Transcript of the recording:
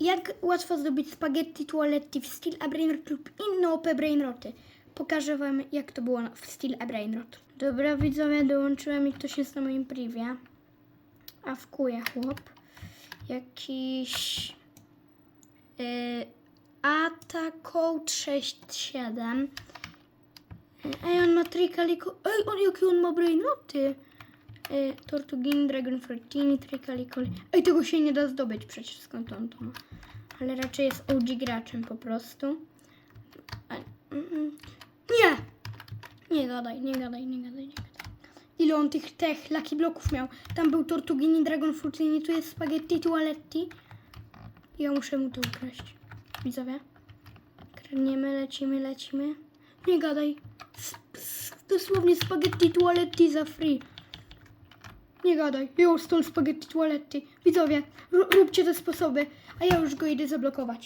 Jak łatwo zrobić spaghetti toaletti w styl a brainrot lub inne OP brainroty. Pokażę wam jak to było w styl a brainrot. Dobra widzowie, dołączyłem i ktoś jest na moim privie. A wkuje chłop. Jakiś... Yy, Atacode 67. Ej, on ma trikaliko... Ej, on, jakie on ma brainroty. Yy, Tortugin, Dragon Fortini, Trikalikoli. Ej, tego się nie da zdobyć przecież, skąd on to ma. Ale raczej jest OG graczem po prostu. A, mm. Nie! Nie gadaj, nie gadaj, nie gadaj, nie gadaj. Ile on tych tech Lucky Bloków miał? Tam był Tortugini, Dragon Fruitini, tu jest Spaghetti Toaletti. Ja muszę mu to ukraść. Widzowie? Kradniemy, lecimy, lecimy. Nie gadaj. S- s- dosłownie Spaghetti Toaletti za free. Nie gadaj. Już stol Spaghetti Toaletti. Widzowie, róbcie te sposoby, a ja już go idę zablokować.